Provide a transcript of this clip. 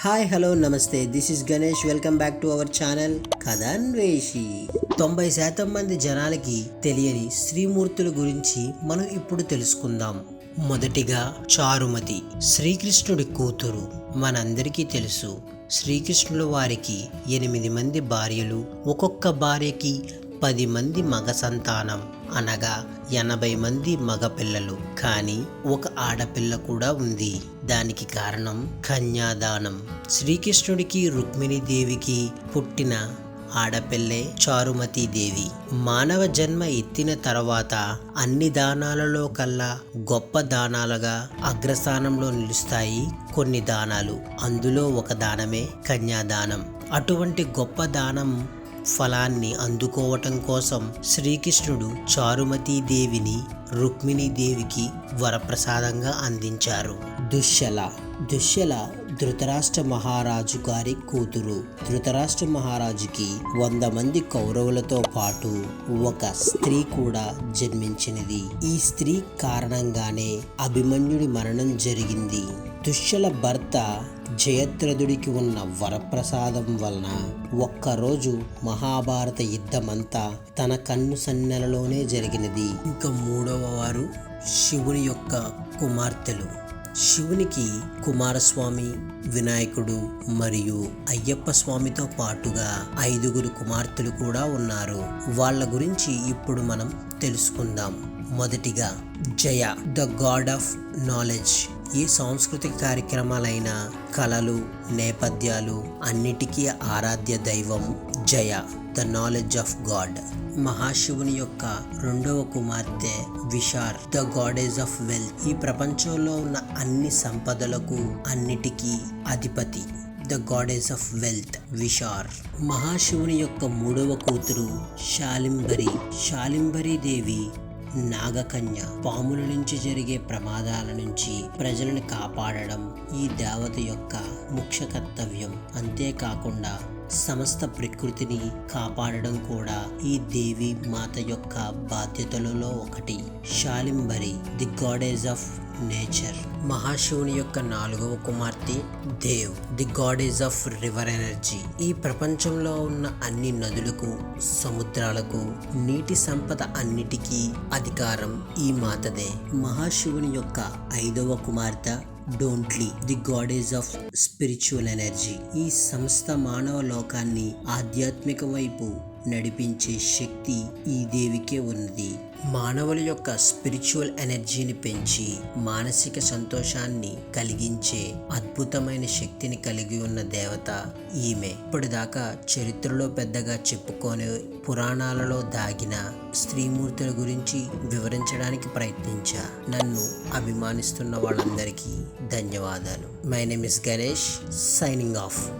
Hi hello namaste this is Ganesh welcome back to our channel Kathanveshi తొంభై శాతం మంది జనాలకి తెలియని శ్రీమూర్తుల గురించి మనం ఇప్పుడు తెలుసుకుందాం. మొదటిగా చారుమతి శ్రీకృష్ణుడి కూతురు. మనందరికీ తెలుసు శ్రీకృష్ణుల వారికి ఎనిమిది మంది భార్యలు. ఒక్కొక్క భార్యకి పది మంది మగ సంతానం అనగా ఎనభై మంది మగపిల్లలు కానీ ఒక ఆడపిల్ల కూడా ఉంది. దానికి కారణం కన్యాదానం. శ్రీకృష్ణుడికి రుక్మిణి దేవికి పుట్టిన ఆడపిల్లే చారుమతి దేవి. మానవ జన్మ ఎత్తిన తర్వాత అన్ని దానాలలో కల్లా గొప్ప దానాలుగా అగ్రస్థానంలో నిలుస్తాయి కొన్ని దానాలు. అందులో ఒక దానమే కన్యాదానం. అటువంటి గొప్ప దానం ఫలాన్ని అందుకోవటం కోసం శ్రీకృష్ణుడు చారుమతీ దేవిని రుక్మిణీదేవికి వరప్రసాదంగా అందించారు. దుశ్శల. దుశ్శల ధృతరాష్ట్ర మహారాజు గారి కూతురు. ధృతరాష్ట్ర మహారాజుకి వంద మంది కౌరవులతో పాటు ఒక స్త్రీ కూడా జన్మించినది. ఈ స్త్రీ కారణంగానే అభిమన్యుడి మరణం జరిగింది. దుశ్శల భర్త జయద్రథుడికి ఉన్న వరప్రసాదం వలన ఒక్కరోజు మహాభారత యుద్ధమంతా తన కన్ను సన్నెలలోనే జరిగినది. ఇంకా మూడవ వారు శివుని యొక్క కుమార్తెలు. శివునికి కుమారస్వామి వినాయకుడు మరియు అయ్యప్ప స్వామితో పాటుగా ఐదుగురు కుమార్తెలు కూడా ఉన్నారు. వాళ్ళ గురించి ఇప్పుడు మనం తెలుసుకుందాం. మొదటిగా Jaya the god of knowledge. ఈ సాంస్కృతిక కార్యక్రమాలైన కళలు నేపథ్యాలు అన్నిటికీ ఆరాధ్య దైవం Jaya the knowledge of god. మహాశివుని యొక్క రెండవ కుమార్తె Vishar the goddess of wealth. ఈ ప్రపంచంలో ఉన్న అన్ని సంపదలకు అన్నిటికీ అధిపతి the goddess of wealth Vishar మహాశివుని యొక్క మూడవ కూతురు శాలింబరి. శాలింబరి దేవి నాగకన్య పాముల నుంచి జరిగే ప్రమాదాల నుంచి ప్రజలను కాపాడడం ఈ దేవత యొక్క ముఖ్య కర్తవ్యం. అంతేకాకుండా సమస్త ప్రకృతిని కాపాడడం కూడా ఈ దేవి మాత యొక్క బాధ్యతలలో ఒకటి. Shalimbari the goddess of nature. మహాశివుని యొక్క నాలుగవ కుమార్తె Dev the goddess of river energy. ఈ ప్రపంచంలో ఉన్న అన్ని నదులకు సముద్రాలకు నీటి సంపద అన్నిటికీ అధికారం ఈ మాతదే. మహాశివుని యొక్క ఐదవ కుమార్తె Dontli the goddess of spiritual energy. ఈ సంస్థ మానవ లోకాన్ని ఆధ్యాత్మిక వైపు నడిపించే శక్తి ఈ దేవికే ఉన్నది. మానవుల యొక్క స్పిరిచువల్ ఎనర్జీని పెంచి మానసిక సంతోషాన్ని కలిగించే అద్భుతమైన శక్తిని కలిగి ఉన్న దేవత ఈమె. ఇప్పటిదాకా చరిత్రలో పెద్దగా చెప్పుకొని పురాణాలలో దాగిన స్త్రీమూర్తుల గురించి వివరించడానికి ప్రయత్నించా. నన్ను అభిమానిస్తున్న వాళ్ళందరికీ ధన్యవాదాలు. My name is Ganesh signing off.